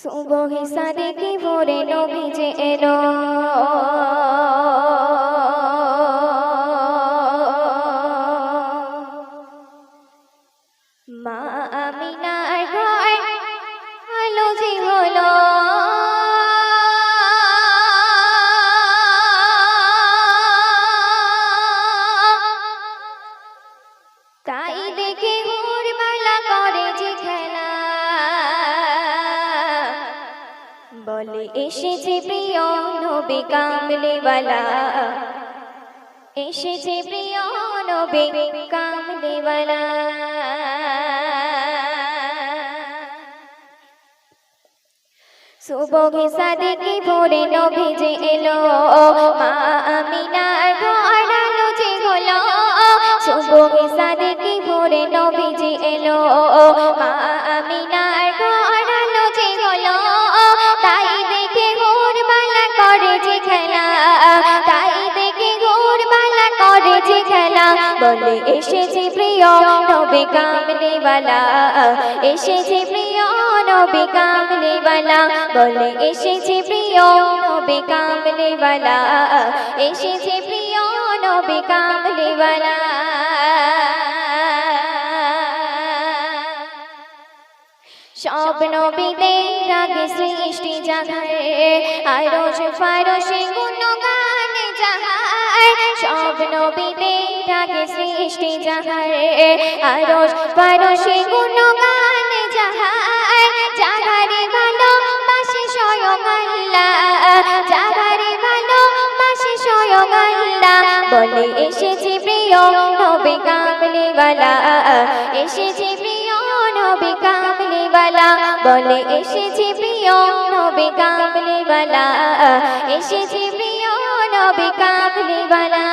সুবহে সাদেকে ভোরে নবী যে এলো। মা আমিনার ঘর আলো যে তাই এসেছে প্রিয় নবী কামলিওয়ালা। এসেছে প্রিয় নবী কামলিওয়ালা। সুবহে সাদেকে ভোরে নবী যে এলো। মা আমিনার ঘর আলো যে হলো। সুবহে সাদেকে ভোরে নবী যে এলো। মা আমিনার বলে, এসেছে প্রিয় নবী কামলিওয়ালা এসেছে প্রিয় নবী কামলিওয়ালা বলে, এসেছে প্রিয় নবী কামলিওয়ালা এসেছে প্রিয় নবী কামলিওয়ালা সব নবীদের আগে সৃষ্টি জাগায়, আর রোজ সৃষ্টি জাগায় আর রোজ ফারসে গুণগান জাহায় জাগারে ভালো পাশে স্বয়ং আল্লাহ জাগারে ভালো পাশে স্বয়ং আল্লাহ। বলে, এসেছে প্রিয় নবী কামলিওয়ালা এসেছে প্রিয় নবী কামলিওয়ালা বলে, এসেছে প্রিয় নবী কামলিওয়ালা এসেছে প্রিয় নবী কামলিওয়ালা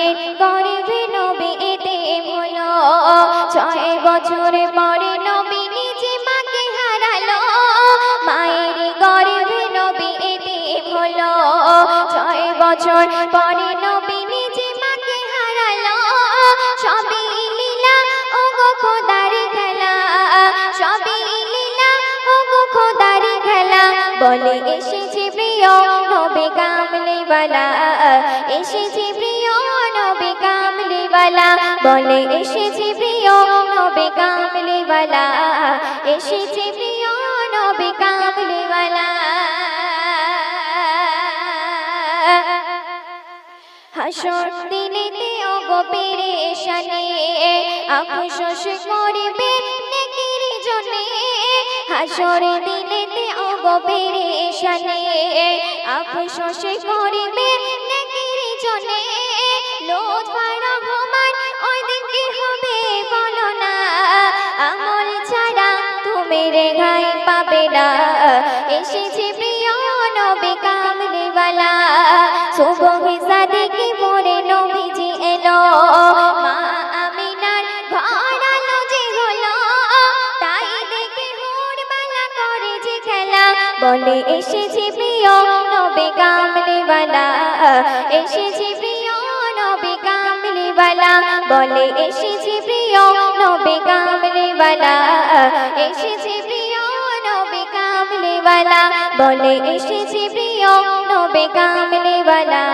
মায়ের গর্ভে নবী, এতে হলো ছয় বছরে পরে নবী নিজে মাকে হারালো। মায়ের গর্ভে নবী, এতে হলো ছয় বছর পরে নবী নিজে মাকে হারালো। সবই লীলা ও গো খোদারি খেলা। সবই লীলা ও গো খোদারি খেলা। বলে এসেছে প্রিয় নবী কামলিওয়ালা এসেছে প্রিয় বলে, এসেছে প্রিয় নবী কামলিওয়ালা এসেছে প্রিয় নবী কামলিওয়ালা হাসর দিনেতে অগো পেরেশানে আফসোস করিবে নেকির জনে হাসর দিনেতে অগো পেরেশানে আফসোস করিবে নেকির জনে পারা পাবে না। এসেছে প্রিয় নবী কামলিওয়ালা। সুবহে সাদিকে পরে নবীজি এলো? বলে, এসেছে প্রিয় নবী কামলিওয়ালা। এসেছে প্রিয় নবী কামলিওয়ালা। বলে, এসেছে প্রিয় নবী কামলিওয়ালা। এসেছে কামলিওয়ালা বলে এসেছি প্রিয় নবে কামলিওয়ালা।